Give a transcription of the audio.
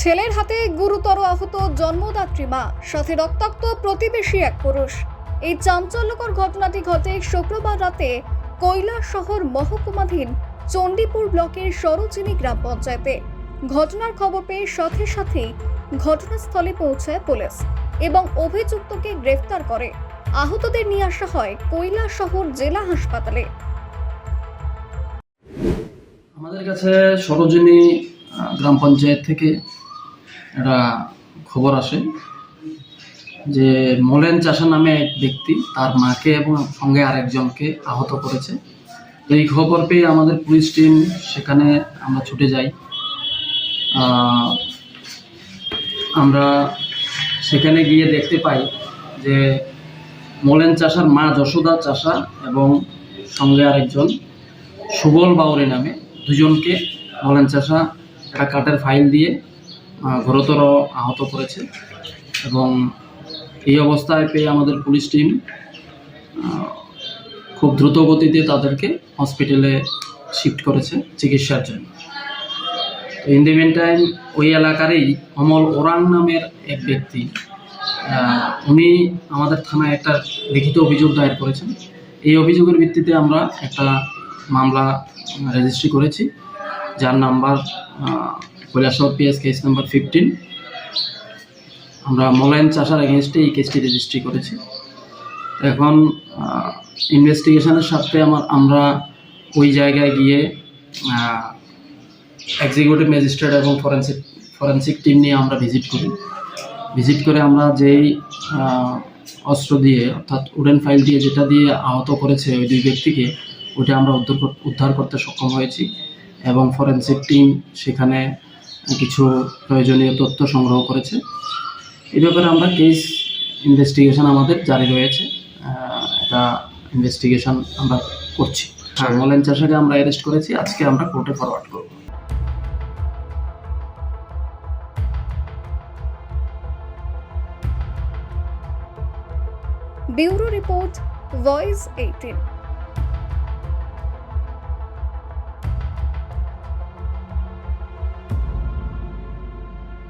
ছেলের হাতে গুরুতর আহত জন্মদাত্রী মা, সাথে রক্তাক্ত প্রতিবেশী এক পুরুষ। এই চাঞ্চল্যকর ঘটনাটি ঘটে শুক্রবার রাতে কৈলাস শহর মহকুমাধীন চণ্ডীপুর ব্লকের সরোজিনী গ্রাম পঞ্চায়েতে। ঘটনার খবর পেয়ে সাথে সাথেই ঘটনাস্থলে পৌঁছায় পুলিশ এবং অভিযুক্তকে গ্রেফতার করে। আহতদের নিয়ে আসা হয় কৈলা শহর জেলা হাসপাতালে। আমাদের কাছে সরোজিনী গ্রাম পঞ্চায়েত থেকে একটা খবর আসে যে মোলেন চাষা নামে এক ব্যক্তি তার মাকে এবং সঙ্গে আরেকজনকে আহত করেছে। তো এই খবর পেয়ে আমাদের পুলিশ টিম সেখানে আমরা ছুটে যাই। আমরা সেখানে গিয়ে দেখতে পাই যে মোলেন চাষার মা যশোদা চাষা এবং সঙ্গে আরেকজন সুবল বাউরি নামে দুজনকে মলেন চাষা একটা কাঠের ফাইল দিয়ে আহ, গুরুতর আহত করেছে এবং এই অবস্থায় পেয়ে আমাদের পুলিশ টিম খুব দ্রুত গতিতে তাদেরকে হসপিটালে শিফট করেছে চিকিৎসার জন্য। ইন দি মেন টাইম ওই এলাকারই অমল ওরাং নামের এক ব্যক্তি উনি আমাদের থানায় একটা লিখিত অভিযোগ দায়ের করেছেন। এই অভিযোগের ভিত্তিতে আমরা একটা মামলা রেজিস্ট্রি করেছি। যার number Kailashahar PS case number fifteen আমরা মলায়ন চাষার এগেনস্টে এই কেসটি রেজিস্ট্রি করেছি। এখন ইনভেস্টিগেশনের সাথে আমার, আমরা ওই জায়গায় গিয়ে এক্সিকিউটিভ ম্যাজিস্ট্রেট এবং ফরেন্সিক ফরেন্সিক টিম নিয়ে আমরা ভিজিট করি। ভিজিট করে আমরা যেই অস্ত্র দিয়ে, অর্থাৎ উডেন ফাইল দিয়ে যেটা দিয়ে আহত করেছে ওই দুই ব্যক্তিকে ওটা আমরা উদ্ধার উদ্ধার করতে সক্ষম হয়েছি। এবং ফরেন্সিক টিম সেখানে কিছু প্রয়োজনীয় তথ্য সংগ্রহ করেছে। এ ব্যাপারে আমরা কেস ইনভেস্টিগেশন আমাদের জারি রয়েছে। এটা ইনভেস্টিগেশন আমরা করছি। হ্যাঁ। মলেন চাষাকে আমরা অ্যারেস্ট করেছি। আজকে আমরা কোর্টে ফরওয়ার্ড করব। Bureau report voice eighteen.